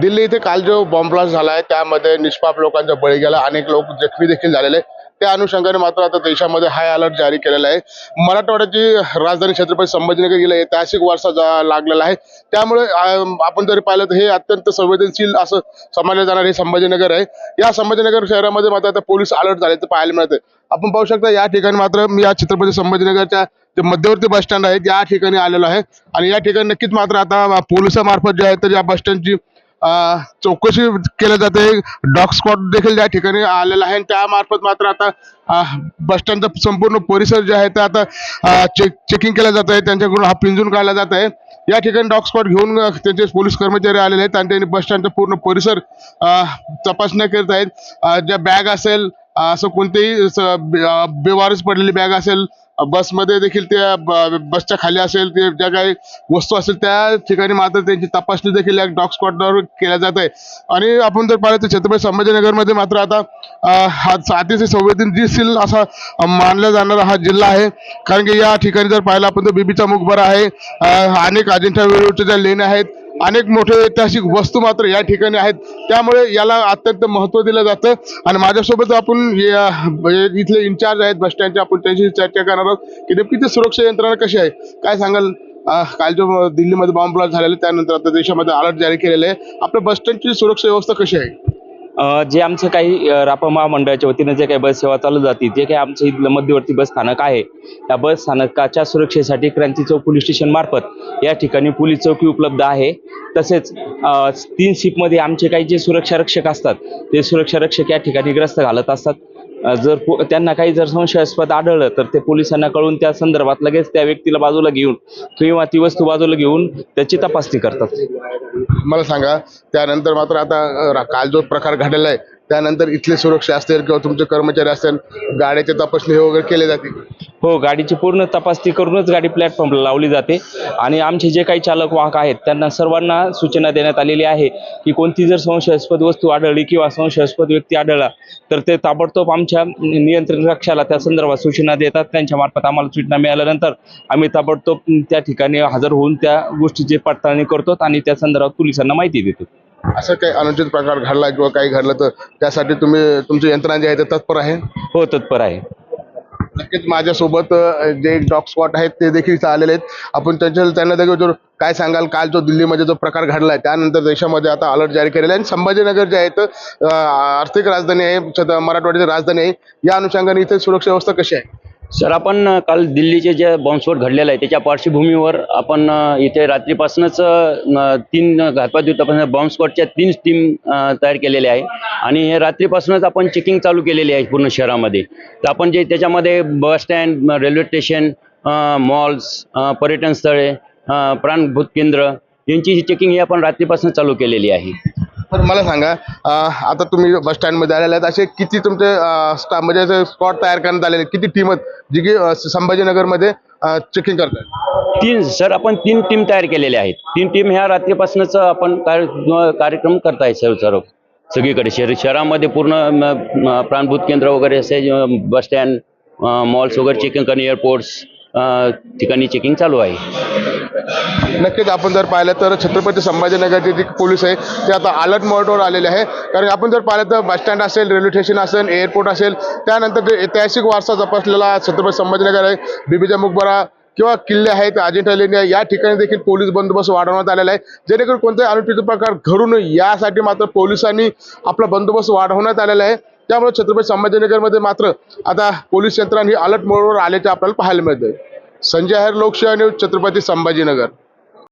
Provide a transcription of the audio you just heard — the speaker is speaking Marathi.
दिल्ली इथे काल जो बॉम्बब्लास्ट झाला आहे त्यामध्ये निष्पाप लोकांचा बळी गेला. अनेक लोक जखमी देखील झालेले त्या अनुषंगाने मात्र आता देशामध्ये हाय अलर्ट जारी केलेला आहे. मराठवाड्याची राजधानी छत्रपती संभाजीनगर गेला ऐतिहासिक वारसा जा- लागलेला आहे. त्यामुळे आपण जरी पाहिलं तर हे अत्यंत संवेदनशील असं समजलं जाणार हे संभाजीनगर आहे. या संभाजीनगर शहरामध्ये मात्र आता पोलीस अलर्ट झाल्याचं पाहायला मिळतं आपण पाहू शकता या ठिकाणी मात्र मी या छत्रपती संभाजीनगरच्या जे मध्यवर्ती बस स्टँड आहे या ठिकाणी आलेलो आहे. आणि या ठिकाणी नक्कीच मात्र आता पोलिसामार्फत जे आहे तर या बस स्टँडची चौकशी केली जाते. डॉग स्क्वॉड देखील या ठिकाणी आलेला आहे. आणि त्यामार्फत मात्र आता बस स्टँडचा संपूर्ण परिसर जे आहे ते आता चेक चेकिंग केलं जात आहे त्यांच्याकडून हा पिंजून काढला जात आहे या ठिकाणी डॉग स्पॉट घेऊन त्यांचे पोलीस कर्मचारी आलेले आहेत. आणि त्यांनी बस स्टँडचा पूर्ण परिसर तपासण्या करत आहेत. ज्या बॅग असेल असं कोणतेही स- बेवारस पडलेली बॅग असेल बसमध्ये देखील त्या ब- बसच्या खाली असेल ते ज्या काही वस्तू असेल त्या ठिकाणी मात्र त्यांची तपासणी देखील या डॉग स्क्वॉडवर केल्या जात आहे. आणि आपण जर पाहिलं तर छत्रपती संभाजीनगरमध्ये मात्र आता हा अतिशय संवेदनशील असा मानला जाणारा हा जिल्हा आहे. कारण की या ठिकाणी जर पाहिलं आपण तर बीबीचा मुखबरा आहे. अनेक अजिंठा वेरूळच्या ज्या लेण्या आहेत अनेक मोठे ऐतिहासिक वस्तू मात्र या ठिकाणी आहेत. त्यामुळे याला अत्यंत महत्त्व दिलं जातं. आणि माझ्यासोबत आपण इथले इन्चार्ज आहेत बस स्टँडचे आपण त्यांची चर्चा करणार आहोत. की नेमकी ती सुरक्षा यंत्रणा कशी आहे? काय सांगाल? काल जो दिल्लीमध्ये बॉम्ब ब्लास्ट झालेला त्यानंतर आता देशामध्ये अलर्ट जारी केलेलं आहे. आपल्या बस स्टँडची सुरक्षा व्यवस्था कशी आहे? जे आमचं काही रापा महामंडळाच्या वतीनं जे काही बस सेवा चालू जाते जे काही आमचं इथलं मध्यवर्ती बस स्थानक आहे त्या बस स्थानकाच्या सुरक्षेसाठी क्रांती चौक पोलीस स्टेशन मार्फत या ठिकाणी पोलीस चौकी उपलब्ध आहे. तसेच तीन शिपमध्ये आमचे काही जे सुरक्षा रक्षक असतात ते सुरक्षा रक्षक या ठिकाणी ग्रस्त घालत असतात. जर त्यांना काही जर संशयास्पद आढळलं तर ते पोलिसांना कळून त्या संदर्भात लगेच त्या व्यक्तीला बाजूला घेऊन किंवा ती वस्तू बाजूला घेऊन त्याची तपासणी करतात. मला सांगा त्यानंतर मात्र आता काल जो प्रकार घडलेला आहे त्यानंतर इथले सुरक्षा असेल किंवा तुमचे कर्मचारी असेल गाड्याची तपासणी वगैरे केले जाते. हो गाडीची पूर्ण तपासणी करूनच गाडी प्लॅटफॉर्मला लावली जाते. आणि आमचे जे काही चालक वाहक आहेत त्यांना सर्वांना सूचना देण्यात आलेली आहे की कोणती जर संशयास्पद वस्तू आढळली किंवा संशयास्पद व्यक्ती आढळला तर ते ताबडतोब आमच्या नियंत्रण कक्षाला त्या संदर्भात सूचना देतात. त्यांच्या मार्फत आम्हाला सूचना मिळाल्यानंतर आम्ही ताबडतोब त्या ठिकाणी हजर होऊन त्या गोष्टीची पडताळणी करतो आणि त्या संदर्भात पोलिसांना माहिती देतो. असं काही अनुचित प्रकार घडला किंवा काही घडलं तर त्यासाठी तुम्ही तुमची यंत्रणा जी आहे ते तत्पर आहे? हो तत्पर आहे. नक्कीच माझ्यासोबत जे डॉग स्पॉट आहेत ते देखील इथं आलेले आहेत. आपण त्यांच्या त्यांना देखील जो काय सांगाल काल जो दिल्लीमध्ये जो प्रकार घडलाय त्यानंतर देशामध्ये आता अलर्ट जारी केलेला आहे. आणि संभाजीनगर जे आहे तर आर्थिक राजधानी आहे मराठवाड्याची राजधानी आहे या अनुषंगाने इथे सुरक्षा व्यवस्था कशी आहे? सर आपण काल दिल्लीचे जे बॉम्बस्फोट घडलेला आहे त्याच्या पार्श्वभूमीवर आपण इथे रात्रीपासूनच तीन घातपात युद्धापासून बॉम्बस्फोटच्या तीन टीम तयार केलेल्या आहे. आणि हे रात्रीपासूनच आपण चेकिंग चालू केलेली आहे पूर्ण शहरामध्ये. तर आपण जे त्याच्यामध्ये bus stand railway station malls पर्यटन स्थळे प्राणभूत केंद्र यांची चेकिंग ही आपण रात्रीपासून चालू केलेली आहे. तर मला सांगा आता तुम्ही बस स्टँडमध्ये आलेले आहेत असे किती तुमचे स्टा- म्हणजे स्पॉट तयार करण्यात आलेले किती टीम आहेत जी की संभाजीनगरमध्ये चेकिंग करतात तीन सर आपण तीन टीम तयार केलेल्या आहेत. तीन टीम ह्या रात्रीपासूनच आपण कार्यक्रम करताय सर्व सर्व. सगळीकडे शहर शहरामध्ये पूर्ण प्राणभूत केंद्र वगैरे असे बस स्टँड मॉल्स वगैरे चेकिंग करणे एअरपोर्ट्स ठिकाणी चेकिंग चालू आहे. नक्कीच आपण जर पाहिलं तर छत्रपती संभाजीनगरचे जे पोलीस आहे ते आता अलर्ट मोडवर आलेले आहे. कारण आपण जर पाहिलं तर बस स्टँड असेल रेल्वे स्टेशन असेल एअरपोर्ट असेल त्यानंतर जे ऐतिहासिक वारसा जपसलेला छत्रपती संभाजीनगर आहे बिबीचा मुकबरा किंवा किल्ले आहेत अजिंठा लेणी आहे या ठिकाणी देखील पोलीस बंदोबस्त वाढवण्यात आलेला आहे. जेणेकरून कोणताही अनुचित प्रकार घडू नये यासाठी मात्र पोलिसांनी आपला बंदोबस्त वाढवण्यात आलेला आहे. त्यामुळे छत्रपती संभाजीनगरमध्ये मात्र आता पोलीस यंत्रांनी अलर्ट मोडवर आल्याचे आपल्याला पाहायला मिळते संजय हर लोकशाही न्यूज छत्रपती संभाजीनगर.